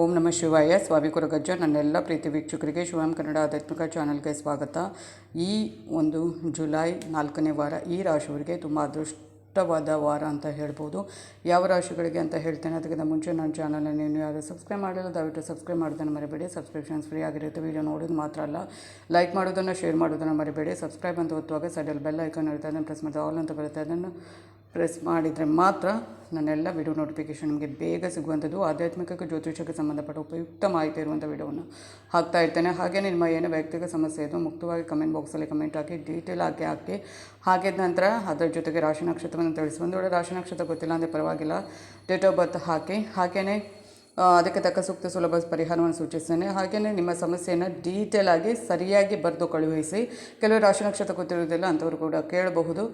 ಓಂ ನಮಃ ಶಿವಾಯ. ಸ್ವಾಮಿ ಕುರಗಜ್ಜ, ನನ್ನೆಲ್ಲ ಪ್ರೀತಿ ವೀಕ್ಷಕರಿಗೆ ಶಿವಂ ಕನ್ನಡ ಆಧ್ಯಾತ್ಮಿಕ ಚಾನಲ್ಗೆ ಸ್ವಾಗತ. ಈ ಒಂದು ಜುಲೈ ನಾಲ್ಕನೇ ವಾರ ಈ ರಾಶಿಯವರಿಗೆ ತುಂಬ ಅದೃಷ್ಟವಾದ ವಾರ ಅಂತ ಹೇಳ್ಬೋದು. ಯಾವ ರಾಶಿಗಳಿಗೆ ಅಂತ ಹೇಳ್ತೇನೆ, ಅದಕ್ಕಿಂತ ಮುಂಚೆ ನನ್ನ ಚಾನಲ್ನ ನೀವು ಯಾರು ಸಬ್ಸ್ಕ್ರೈಬ್ ಮಾಡಿಲ್ಲ, ದಯವಿಟ್ಟು ಸಬ್ಸ್ಕ್ರೈಬ್ ಮಾಡೋದನ್ನು ಮರಿಬೇಡಿ. ಸಬ್ಸ್ಕ್ರಿಪ್ಷನ್ಸ್ ಫ್ರೀ ಆಗಿರುತ್ತೆ ವೀಡಿಯೋ ನೋಡೋದು ಮಾತ್ರ ಅಲ್ಲ. ಲೈಕ್ ಮಾಡೋದನ್ನು ಶೇರ್ ಮಾಡೋದನ್ನು ಮರಿಬೇಡಿ. ಸಬ್ಸ್ಕ್ರೈಬ್ ಅಂತ ಒತ್ತುವಾಗ ಸೈಡಲ್ಲಿ ಬೆಲ್ ಐಕಾನ್ ಇರುತ್ತೆ, ಅದನ್ನು ಪ್ರೆಸ್ ಮಾಡಿದ್ರೆ ಆಲ್ ಅಂತ ಬರುತ್ತೆ. ಅದನ್ನು ಪ್ರೆಸ್ ಮಾಡಿದರೆ ಮಾತ್ರ ನನ್ನೆಲ್ಲ ವಿಡಿಯೋ ನೋಟಿಫಿಕೇಷನ್ ನಿಮಗೆ ಬೇಗ ಸಿಗುವಂಥದ್ದು. ಆಧ್ಯಾತ್ಮಿಕ ಜ್ಯೋತಿಷಕ್ಕೆ ಸಂಬಂಧಪಟ್ಟ ಉಪಯುಕ್ತ ಮಾಹಿತಿ ಇರುವಂಥ ವಿಡಿಯೋವನ್ನು ಹಾಕ್ತಾ ಇರ್ತೇನೆ. ಹಾಗೆ ನಿಮ್ಮ ಏನೇ ವೈಯಕ್ತಿಕ ಸಮಸ್ಯೆ ಇದು ಮುಕ್ತವಾಗಿ ಕಮೆಂಟ್ ಬಾಕ್ಸಲ್ಲಿ ಕಮೆಂಟ್ ಹಾಕಿ ಡೀಟೇಲ್ ಹಾಕಿ ಹಾಕಿ. ಹಾಗೆ ನಂತರ ಅದರ ಜೊತೆಗೆ ರಾಶಿ ನಕ್ಷತ್ರವನ್ನು ತಿಳಿಸಿ. ಒಂದು ವೇಳೆ ರಾಶಿ ನಕ್ಷತ್ರ ಗೊತ್ತಿಲ್ಲ ಅಂದರೆ ಪರವಾಗಿಲ್ಲ. ಡೇಟ್ ಆಫ್ ಬರ್ತ್ ಹಾಕಿ. ಹಾಗೆಯೇ ಅದಕ್ಕೆ ತಕ್ಕ ಸೂಕ್ತ ಸುಲಭ ಪರಿಹಾರವನ್ನು ಸೂಚಿಸ್ತೇನೆ. ಹಾಗೆಯೇ ನಿಮ್ಮ ಸಮಸ್ಯೆಯನ್ನು ಡೀಟೇಲ್ ಆಗಿ, ಸರಿಯಾಗಿ ಬರೆದು ಕಳುಹಿಸಿ, ಕೆಲವು ರಾಶಿ ನಕ್ಷತ್ರ ಗೊತ್ತಿರುವುದಿಲ್ಲ ಅಂಥವ್ರು ಕೂಡ ಕೇಳಬಹುದು.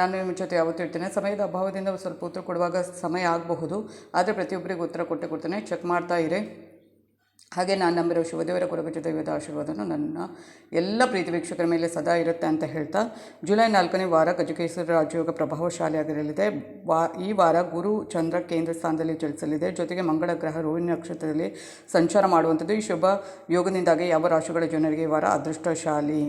ನಾನು ನಿಮ್ಮ ಜೊತೆ ಯಾವತ್ತೂ ಇರ್ತೇನೆ. ಸಮಯದ ಅಭಾವದಿಂದ ಸ್ವಲ್ಪ ಉತ್ತರ ಕೊಡುವಾಗ ಸಮಯ ಆಗಬಹುದು. ಆದರೆ ಪ್ರತಿಯೊಬ್ಬರಿಗೂ ಉತ್ತರ ಕೊಟ್ಟೆ ಕೊಡ್ತೇನೆ. ಚೆಕ್ ಮಾಡ್ತಾ ಇರಿ. ಹಾಗೆ ನಾನು ನಂಬಿರೋ ಶಿವದೇವರ ಕೊರಗಜ ದೈವದ ಆಶೀರ್ವಾದನು ನನ್ನ ಎಲ್ಲ ಪ್ರೀತಿ ವೀಕ್ಷಕರ ಮೇಲೆ ಸದಾ ಇರುತ್ತೆ ಅಂತ ಹೇಳ್ತಾ, ಜುಲೈ ನಾಲ್ಕನೇ ವಾರ ಗಜಕೇಶ್ವರ ರಾಜಯೋಗ ಪ್ರಭಾವಶಾಲಿಯಾಗಿರಲಿದೆ ವಾ, ಈ ವಾರ ಗುರು ಚಂದ್ರ ಕೇಂದ್ರ ಸ್ಥಾನದಲ್ಲಿ ಚಲಿಸಲಿದೆ ಜೊತೆಗೆ ಮಂಗಳ ಗ್ರಹ ರೋಹಿಣಿ ನಕ್ಷತ್ರದಲ್ಲಿ ಸಂಚಾರ ಮಾಡುವಂಥದ್ದು ಈ ಶುಭ ಯೋಗದಿಂದಾಗಿ ಯಾವ ರಾಶಿಗಳ ಜನರಿಗೆ ಈ ವಾರ ಅದೃಷ್ಟಶಾಲಿ.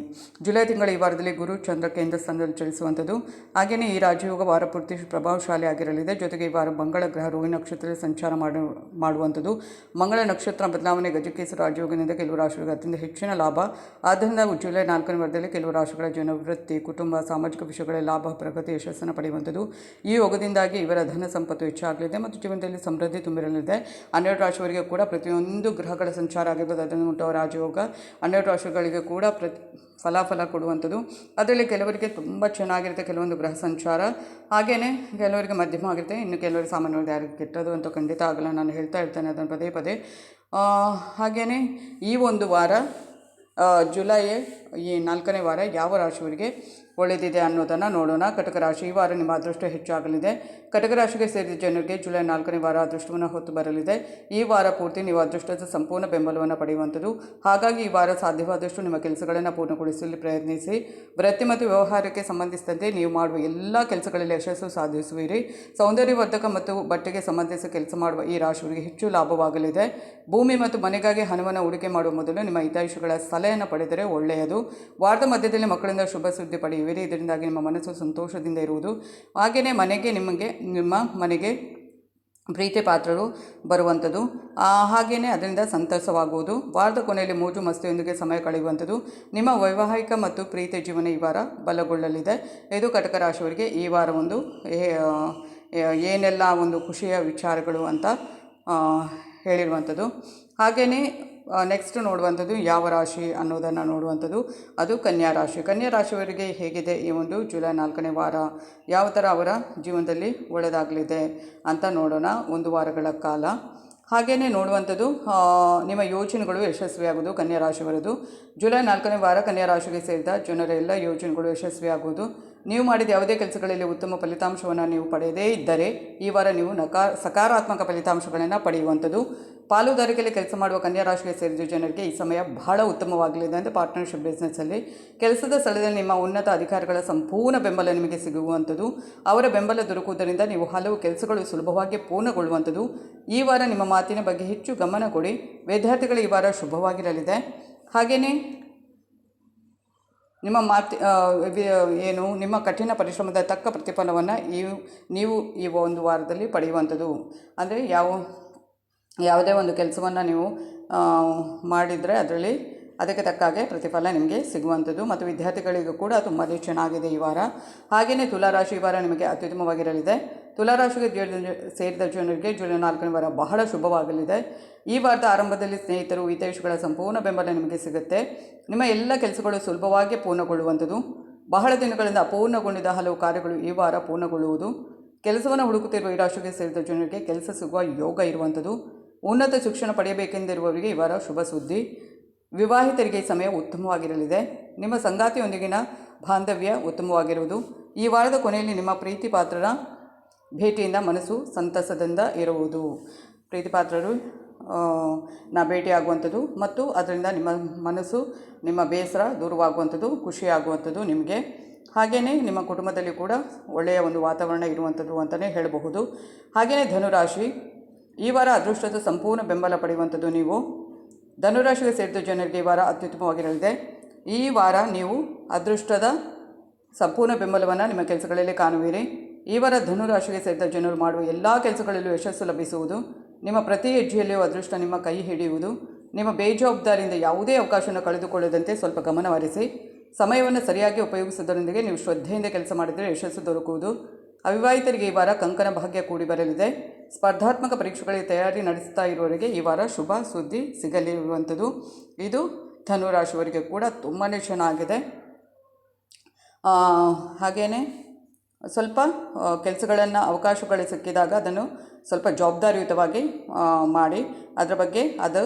ಜುಲೈ ತಿಂಗಳ ಈ ವಾರದಲ್ಲಿ ಗುರು ಚಂದ್ರ ಕೇಂದ್ರ ಸ್ಥಾನದಲ್ಲಿ ಚಲಿಸುವಂಥದ್ದು ಹಾಗೆಯೇ ಈ ರಾಜಯೋಗ ವಾರ ಪೂರ್ತಿ ಪ್ರಭಾವಶಾಲಿ ಆಗಿರಲಿದೆ. ಜೊತೆಗೆ ಈ ವಾರ ಮಂಗಳ ಗ್ರಹ ರೋಹಿಣಿ ನಕ್ಷತ್ರದಲ್ಲಿ ಸಂಚಾರ ಮಾಡು, ಮಾಡುವಂಥದ್ದು. ಮಂಗಳ ನಕ್ಷತ್ರ ಬದಲಾವಣೆ ಗಜಕೇಸರ ರಾಜಯೋಗದಿಂದ ಕೆಲವು ರಾಶಿಗಳಿಗೆ ಅತ್ಯಂತ ಹೆಚ್ಚಿನ ಲಾಭ. ಆದ್ದರಿಂದ ಜುಲೈ ನಾಲ್ಕನೇ ವಾರದಲ್ಲಿ ಕೆಲವು ರಾಷ್ಟ್ರಗಳ ಜನವೃತ್ತಿ, ಕುಟುಂಬ, ಸಾಮಾಜಿಕ ವಿಷಯಗಳ ಲಾಭ, ಪ್ರಗತಿ ಯಶಸ್ಸನ್ನು ಪಡೆಯುವಂಥದ್ದು. ಈ ಯೋಗದಿಂದಾಗಿ ಇವರ ಧನ ಸಂಪತ್ತು ಹೆಚ್ಚಾಗಲಿದೆ ಮತ್ತು ಜೀವನದಲ್ಲಿ ಸಮೃದ್ಧಿ ತುಂಬಿರಲಿದೆ. ಹನ್ನೆರಡು ರಾಶಿಯವರಿಗೆ ಕೂಡ ಪ್ರತಿಯೊಂದು ಗ್ರಹಗಳ ಸಂಚಾರ ಆಗಿರ್ಬೋದು, ಅದನ್ನು ಉಂಟು ರಾಜಯೋಗ. ಹನ್ನೆರಡು ರಾಶಿಗಳಿಗೆ ಕೂಡ ಪ್ರತಿ ಫಲಾಫಲ ಕೊಡುವಂಥದ್ದು. ಅದರಲ್ಲಿ ಕೆಲವರಿಗೆ ತುಂಬ ಚೆನ್ನಾಗಿರುತ್ತೆ ಕೆಲವೊಂದು ಗ್ರಹ ಸಂಚಾರ. ಹಾಗೆಯೇ ಕೆಲವರಿಗೆ ಮಧ್ಯಮ ಆಗಿರುತ್ತೆ, ಇನ್ನು ಕೆಲವರಿಗೆ ಸಾಮಾನ್ಯವಾಗಿ ಯಾರಿಗೆ ಕೆಟ್ಟದು ಅಂತ ಖಂಡಿತ ಆಗಲ್ಲ. ನಾನು ಹೇಳ್ತಾ ಇರ್ತೇನೆ ಅದನ್ನು ಪದೇ ಪದೇ. ಹಾಗೆಯೇ ಈ ಒಂದು ವಾರ ಜುಲೈ ಈ ನಾಲ್ಕನೇ ವಾರ ಯಾವ ರಾಶಿಯವರಿಗೆ ಒಳ್ಳೆಯದಿದೆ ಅನ್ನೋದನ್ನು ನೋಡೋಣ. ಕಟಕ ರಾಶಿ ಈ ವಾರ ನಿಮ್ಮ ಅದೃಷ್ಟ ಹೆಚ್ಚಾಗಲಿದೆ. ಕಟಕ ರಾಶಿಗೆ ಸೇರಿದ ಜನರಿಗೆ ಜುಲೈ ನಾಲ್ಕನೇ ವಾರ ಅದೃಷ್ಟವನ್ನು ಹೊತ್ತು ಬರಲಿದೆ. ಈ ವಾರ ಪೂರ್ತಿ ನೀವು ಅದೃಷ್ಟದ ಸಂಪೂರ್ಣ ಬೆಂಬಲವನ್ನು ಪಡೆಯುವಂಥದ್ದು. ಹಾಗಾಗಿ ಈ ವಾರ ಸಾಧ್ಯವಾದಷ್ಟು ನಿಮ್ಮ ಕೆಲಸಗಳನ್ನು ಪೂರ್ಣಗೊಳಿಸಲು ಪ್ರಯತ್ನಿಸಿ. ವೃತ್ತಿ ಮತ್ತು ವ್ಯವಹಾರಕ್ಕೆ ಸಂಬಂಧಿಸಿದಂತೆ ನೀವು ಮಾಡುವ ಎಲ್ಲ ಕೆಲಸಗಳಲ್ಲಿ ಯಶಸ್ಸು ಸಾಧಿಸುವಿರಿ. ಸೌಂದರ್ಯವರ್ಧಕ ಮತ್ತು ಬಟ್ಟೆಗೆ ಸಂಬಂಧಿಸಿದ ಕೆಲಸ ಮಾಡುವ ಈ ರಾಶಿಯವರಿಗೆ ಹೆಚ್ಚು ಲಾಭವಾಗಲಿದೆ. ಭೂಮಿ ಮತ್ತು ಮನೆಗಾಗಿ ಹಣವನ್ನು ಹೂಡಿಕೆ ಮಾಡುವ ಮೊದಲು ನಿಮ್ಮ ಹಿತೈಷಿಗಳ ಸಲಹೆಯನ್ನು ಪಡೆದರೆ ಒಳ್ಳೆಯದು. ವಾರದ ಮಧ್ಯದಲ್ಲಿ ಮಕ್ಕಳಿಂದ ಶುಭ ಸುದ್ದಿ ಪಡೆಯುವಿರಿ ಇದರಿಂದಾಗಿ ನಿಮ್ಮ ಮನಸ್ಸು ಸಂತೋಷದಿಂದ ಇರುವುದು. ಹಾಗೆಯೇ ಮನೆಗೆ ನಿಮಗೆ, ನಿಮ್ಮ ಮನೆಗೆ ಪ್ರೀತಿ ಪಾತ್ರರು ಬರುವಂಥದ್ದು. ಹಾಗೆಯೇ ಅದರಿಂದ ಸಂತಸವಾಗುವುದು. ವಾರದ ಕೊನೆಯಲ್ಲಿ ಮೋಜು ಮಸ್ತಿಯೊಂದಿಗೆ ಸಮಯ ಕಳೆಯುವಂಥದ್ದು. ನಿಮ್ಮ ವೈವಾಹಿಕ ಮತ್ತು ಪ್ರೀತಿ ಜೀವನ ಈ ವಾರ ಬಲಗೊಳ್ಳಲಿದೆ. ಇದು ಕಟಕ ರಾಶಿಯವರಿಗೆ ಈ ವಾರ ಒಂದು ಏನೆಲ್ಲ ಒಂದು ಖುಷಿಯ ವಿಚಾರಗಳು ಅಂತ ಹೇಳಿರುವಂಥದ್ದು. ಹಾಗೆಯೇ ನೆಕ್ಸ್ಟ್ ನೋಡುವಂಥದ್ದು ಯಾವ ರಾಶಿ ಅನ್ನೋದನ್ನು ನೋಡುವಂಥದ್ದು. ಅದು ಕನ್ಯಾ ರಾಶಿ. ಕನ್ಯಾ ರಾಶಿಯವರಿಗೆ ಹೇಗಿದೆ ಈ ಒಂದು ಜುಲೈ ನಾಲ್ಕನೇ ವಾರ? ಯಾವ ಥರ ಅವರ ಜೀವನದಲ್ಲಿ ಒಳ್ಳೆಯದಾಗಲಿದೆ ಅಂತ ನೋಡೋಣ ಒಂದು ವಾರಗಳ ಕಾಲ. ಹಾಗೆಯೇ ನೋಡುವಂಥದ್ದು ನಿಮ್ಮ ಯೋಜನೆಗಳು ಯಶಸ್ವಿಯಾಗುವುದು ಕನ್ಯಾ ರಾಶಿಯವರದು. ಜುಲೈ ನಾಲ್ಕನೇ ವಾರ ಕನ್ಯಾ ರಾಶಿಗೆ ಸೇರಿದ ಜನರ ಎಲ್ಲ ಯೋಜನೆಗಳು ಯಶಸ್ವಿಯಾಗುವುದು. ನೀವು ಮಾಡಿದ ಯಾವುದೇ ಕೆಲಸಗಳಲ್ಲಿ ಉತ್ತಮ ಫಲಿತಾಂಶವನ್ನು ನೀವು ಪಡೆಯದೇ ಇದ್ದರೆ ಈ ವಾರ ನೀವು ನಕಾ, ಸಕಾರಾತ್ಮಕ ಫಲಿತಾಂಶಗಳನ್ನು ಪಡೆಯುವಂಥದ್ದು. ಪಾಲುದಾರಿಕೆಯಲ್ಲಿ ಕೆಲಸ ಮಾಡುವ ಕನ್ಯಾ ರಾಶಿಗೆ ಸೇರಿದ ಜನರಿಗೆ ಈ ಸಮಯ ಬಹಳ ಉತ್ತಮವಾಗಲಿದೆ ಅಂದರೆ ಪಾರ್ಟ್ನರ್ಶಿಪ್ ಬಿಸ್ನೆಸ್ಸಲ್ಲಿ ಕೆಲಸದ ಸ್ಥಳದಲ್ಲಿ ನಿಮ್ಮ ಉನ್ನತ ಅಧಿಕಾರಿಗಳ ಸಂಪೂರ್ಣ ಬೆಂಬಲ ನಿಮಗೆ ಸಿಗುವಂಥದ್ದು. ಅವರ ಬೆಂಬಲ ದೊರಕುವುದರಿಂದ ನೀವು ಹಲವು ಕೆಲಸಗಳು ಸುಲಭವಾಗಿ ಪೂರ್ಣಗೊಳ್ಳುವಂಥದ್ದು. ಈ ವಾರ ನಿಮ್ಮ ಮಾತಿನ ಬಗ್ಗೆ ಹೆಚ್ಚು ಗಮನ ಕೊಡಿ. ವಿದ್ಯಾರ್ಥಿಗಳು ಈ ವಾರ ಶುಭವಾಗಿರಲಿದೆ. ಹಾಗೆಯೇ ನಿಮ್ಮ ಮಾತು ಏನು, ನಿಮ್ಮ ಕಠಿಣ ಪರಿಶ್ರಮದ ತಕ್ಕ ಪ್ರತಿಫಲವನ್ನು ಈ ನೀವು ಈ ಒಂದು ವಾರದಲ್ಲಿ ಪಡೆಯುವಂಥದ್ದು. ಅಂದರೆ ಯಾವ, ಯಾವುದೇ ಒಂದು ಕೆಲಸವನ್ನು ನೀವು ಮಾಡಿದರೆ ಅದರಲ್ಲಿ ಅದಕ್ಕೆ ತಕ್ಕ ಹಾಗೆ ಪ್ರತಿಫಲ ನಿಮಗೆ ಸಿಗುವಂಥದ್ದು ಮತ್ತು ವಿದ್ಯಾರ್ಥಿಗಳಿಗೂ ಕೂಡ ತುಂಬಾ ಚೆನ್ನಾಗಿದೆ ಈ ವಾರ. ಹಾಗೆಯೇ ತುಲಾರಾಶಿ ಈ ವಾರ ನಿಮಗೆ ಅತ್ಯುತ್ತಮವಾಗಿರಲಿದೆ. ತುಲಾರಾಶಿಗೆ ರಾಶಿಗೆ ಸೇರಿದ ಜನರಿಗೆ ಜುಲೈ ನಾಲ್ಕನೇ ವಾರ ಬಹಳ ಶುಭವಾಗಲಿದೆ. ಈ ವಾರದ ಆರಂಭದಲ್ಲಿ ಸ್ನೇಹಿತರು, ಹಿತೈಷಿಗಳ ಸಂಪೂರ್ಣ ಬೆಂಬಲ ನಿಮಗೆ ಸಿಗುತ್ತೆ. ನಿಮ್ಮ ಎಲ್ಲ ಕೆಲಸಗಳು ಸುಲಭವಾಗಿ ಪೂರ್ಣಗೊಳ್ಳುವಂಥದ್ದು. ಬಹಳ ದಿನಗಳಿಂದ ಅಪೂರ್ಣಗೊಂಡಿದ್ದ ಹಲವು ಕಾರ್ಯಗಳು ಈ ವಾರ ಪೂರ್ಣಗೊಳ್ಳುವುದು. ಕೆಲಸವನ್ನು ಹುಡುಕುತ್ತಿರುವ ಈ ರಾಶಿಗೆ ಸೇರಿದ ಜನರಿಗೆ ಕೆಲಸ ಸಿಗುವ ಯೋಗ ಇರುವಂಥದ್ದು. ಉನ್ನತ ಶಿಕ್ಷಣ ಪಡೆಯಬೇಕೆಂದಿರುವವರಿಗೆ ಈ ವಾರ ಶುಭ ಸುದ್ದಿ. ವಿವಾಹಿತರಿಗೆ ಸಮಯ ಉತ್ತಮವಾಗಿರಲಿದೆ. ನಿಮ್ಮ ಸಂಗಾತಿಯೊಂದಿಗಿನ ಬಾಂಧವ್ಯ ಉತ್ತಮವಾಗಿರುವುದು. ಈ ವಾರದ ಕೊನೆಯಲ್ಲಿ ನಿಮ್ಮ ಪ್ರೀತಿ ಪಾತ್ರರ ಭೇಟಿಯಿಂದ ಮನಸ್ಸು ಸಂತಸದಿಂದ ಇರುವುದು. ಪ್ರೀತಿ ಪಾತ್ರರು ನ ಭೇಟಿಯಾಗುವಂಥದ್ದು ಮತ್ತು ಅದರಿಂದ ನಿಮ್ಮ ಮನಸ್ಸು ನಿಮ್ಮ ಬೇಸರ ದೂರವಾಗುವಂಥದ್ದು, ಖುಷಿಯಾಗುವಂಥದ್ದು ನಿಮಗೆ. ಹಾಗೆಯೇ ನಿಮ್ಮ ಕುಟುಂಬದಲ್ಲಿ ಕೂಡ ಒಳ್ಳೆಯ ಒಂದು ವಾತಾವರಣ ಇರುವಂಥದ್ದು ಅಂತಲೇ ಹೇಳಬಹುದು. ಹಾಗೆಯೇ ಧನುರಾಶಿ, ಈ ವಾರ ಅದೃಷ್ಟದ ಸಂಪೂರ್ಣ ಬೆಂಬಲ ಪಡೆಯುವಂಥದ್ದು ನೀವು. ಧನುರಾಶಿಗೆ ಸೇರಿದ ಜನರಿಗೆ ಈ ವಾರ ಅತ್ಯುತ್ತಮವಾಗಿರಲಿದೆ. ಈ ವಾರ ನೀವು ಅದೃಷ್ಟದ ಸಂಪೂರ್ಣ ಬೆಂಬಲವನ್ನು ನಿಮ್ಮ ಕೆಲಸಗಳಲ್ಲಿ ಕಾಣುವಿರಿ. ಈ ವಾರ ಧನುರಾಶಿಗೆ ಸೇರಿದ ಜನರು ಮಾಡುವ ಎಲ್ಲ ಕೆಲಸಗಳಲ್ಲೂ ಯಶಸ್ಸು ಲಭಿಸುವುದು, ನಿಮ್ಮ ಪ್ರತಿ ಹೆಜ್ಜೆಯಲ್ಲಿಯೂ ಅದೃಷ್ಟ ನಿಮ್ಮ ಕೈ ಹಿಡಿಯುವುದು, ನಿಮ್ಮ ಬೇಜವಾಬ್ದಾರಿಯಿಂದ ಯಾವುದೇ ಅವಕಾಶವನ್ನು ಕಳೆದುಕೊಳ್ಳದಂತೆ ಸ್ವಲ್ಪ ಗಮನಹರಿಸಿ, ಸಮಯವನ್ನು ಸರಿಯಾಗಿ ಉಪಯೋಗಿಸುವುದರೊಂದಿಗೆ ನೀವು ಶ್ರದ್ಧೆಯಿಂದ ಕೆಲಸ ಮಾಡಿದರೆ ಯಶಸ್ಸು ದೊರಕುವುದು. ಅವಿವಾಹಿತರಿಗೆ ಈ ವಾರ ಕಂಕಣ ಭಾಗ್ಯ ಕೂಡಿ ಬರಲಿದೆ. ಸ್ಪರ್ಧಾತ್ಮಕ ಪರೀಕ್ಷೆಗಳಿಗೆ ತಯಾರಿ ನಡೆಸ್ತಾ ಇರುವವರಿಗೆ ಈ ವಾರ ಶುಭ ಸುದ್ದಿ ಸಿಗಲಿರುವಂಥದ್ದು. ಇದು ಧನುರಾಶಿಯವರಿಗೆ ಕೂಡ ತುಂಬಾ ಚೆನ್ನಾಗಿದೆ ಹಾಗೆಯೇ ಸ್ವಲ್ಪ ಕೆಲಸಗಳನ್ನು ಅವಕಾಶಗಳು ಸಿಕ್ಕಿದಾಗ ಅದನ್ನು ಸ್ವಲ್ಪ ಜವಾಬ್ದಾರಿಯುತವಾಗಿ ಮಾಡಿ, ಅದರ ಬಗ್ಗೆ ಅದು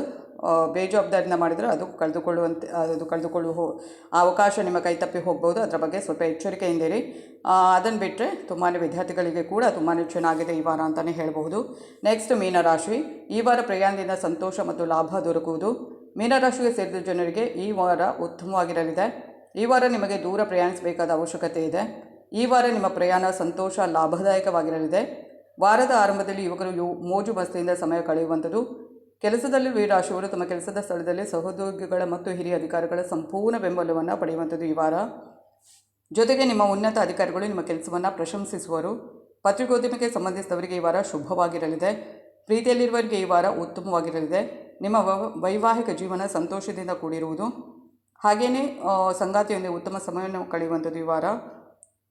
ಬೇಜವಾಬ್ದಾರಿಯಿಂದ ಮಾಡಿದರೆ ಅದು ಕಳೆದುಕೊಳ್ಳುವಂತೆ, ಅದು ಕಳೆದುಕೊಳ್ಳುವ ಹೋ- ಅವಕಾಶ ನಿಮ್ಮ ಕೈ ತಪ್ಪಿ ಹೋಗ್ಬೋದು. ಅದರ ಬಗ್ಗೆ ಸ್ವಲ್ಪ ಎಚ್ಚರಿಕೆಯಿಂದಿರಿ ಅದನ್ನು ಬಿಟ್ಟರೆ ತುಂಬಾ ವಿದ್ಯಾರ್ಥಿಗಳಿಗೆ ಕೂಡ ತುಂಬಾ ಚೆನ್ನಾಗಿದೆ ಈ ವಾರ ಅಂತಲೇ ಹೇಳಬಹುದು. ನೆಕ್ಸ್ಟ್ ಮೀನರಾಶಿ. ಈ ವಾರ ಪ್ರಯಾಣದಿಂದ ಸಂತೋಷ ಮತ್ತು ಲಾಭ ದೊರಕುವುದು. ಮೀನರಾಶಿಗೆ ಸೇರಿದ ಜನರಿಗೆ ಈ ವಾರ ಉತ್ತಮವಾಗಿರಲಿದೆ. ಈ ವಾರ ನಿಮಗೆ ದೂರ ಪ್ರಯಾಣಿಸಬೇಕಾದ ಅವಶ್ಯಕತೆ ಇದೆ. ಈ ವಾರ ನಿಮ್ಮ ಪ್ರಯಾಣ ಸಂತೋಷ ಲಾಭದಾಯಕವಾಗಿರಲಿದೆ. ವಾರದ ಆರಂಭದಲ್ಲಿ ಯುವಕರು ಯು, ಮೋಜು ಮಸ್ತಿಯಿಂದ ಸಮಯ ಕಳೆಯುವಂಥದ್ದು. ಕೆಲಸದಲ್ಲಿ ಈ ರಾಶಿಯವರು ತಮ್ಮ ಕೆಲಸದ ಸ್ಥಳದಲ್ಲಿ ಸಹೋದ್ಯೋಗಿಗಳ ಮತ್ತು ಹಿರಿಯ ಅಧಿಕಾರಿಗಳ ಸಂಪೂರ್ಣ ಬೆಂಬಲವನ್ನು ಪಡೆಯುವಂಥದ್ದು ಈ ವಾರ. ಜೊತೆಗೆ ನಿಮ್ಮ ಉನ್ನತ ಅಧಿಕಾರಿಗಳು ನಿಮ್ಮ ಕೆಲಸವನ್ನು ಪ್ರಶಂಸಿಸುವರು. ಪತ್ರಿಕೋದ್ಯಮಕ್ಕೆ ಸಂಬಂಧಿಸಿದವರಿಗೆ ಈ ವಾರ ಶುಭವಾಗಿರಲಿದೆ. ಪ್ರೀತಿಯಲ್ಲಿರುವವರಿಗೆ ಈ ವಾರ ಉತ್ತಮವಾಗಿರಲಿದೆ. ನಿಮ್ಮ ವವ- ವೈವಾಹಿಕ ಜೀವನ ಸಂತೋಷದಿಂದ ಕೂಡಿರುವುದು. ಹಾಗೆಯೇ ಸಂಗಾತಿಯೊಂದಿಗೆ ಉತ್ತಮ ಸಮಯವನ್ನು ಕಳೆಯುವಂಥದ್ದು ಈ ವಾರ.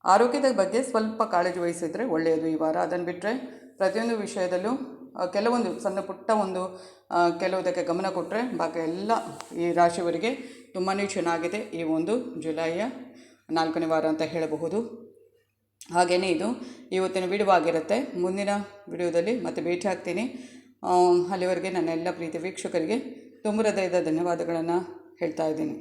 ಆರೋಗ್ಯದ ಬಗ್ಗೆ ಸ್ವಲ್ಪ ಕಾಳಜಿ ವಹಿಸಿದರೆ ಒಳ್ಳೆಯದು ಈ ವಾರ. ಅದನ್ನು ಬಿಟ್ಟರೆ ಪ್ರತಿಯೊಂದು ವಿಷಯದಲ್ಲೂ ಕೆಲವೊಂದು ಸಣ್ಣ ಪುಟ್ಟ ಒಂದು ಕೆಲವುದಕ್ಕೆ ಗಮನ ಕೊಟ್ಟರೆ ಬಾಕಿ ಎಲ್ಲ ಈ ರಾಶಿಯವರಿಗೆ ತುಂಬಾ ಚೆನ್ನಾಗಿದೆ ಈ ಒಂದು ಜುಲೈಯ ನಾಲ್ಕನೇ ವಾರ ಅಂತ ಹೇಳಬಹುದು. ಹಾಗೆಯೇ ಇದು, ಇವತ್ತಿನ ವಿಡಿಯೋ ಆಗಿರುತ್ತೆ. ಮುಂದಿನ ವಿಡಿಯೋದಲ್ಲಿ ಮತ್ತೆ ಭೇಟಿ ಆಗ್ತೀನಿ. ಅಲ್ಲಿವರೆಗೆ ನನ್ನ ಎಲ್ಲ ಪ್ರೀತಿ ವೀಕ್ಷಕರಿಗೆ ತುಂಬ ಹೃದಯದ ಧನ್ಯವಾದಗಳನ್ನು ಹೇಳ್ತಾ ಇದ್ದೀನಿ.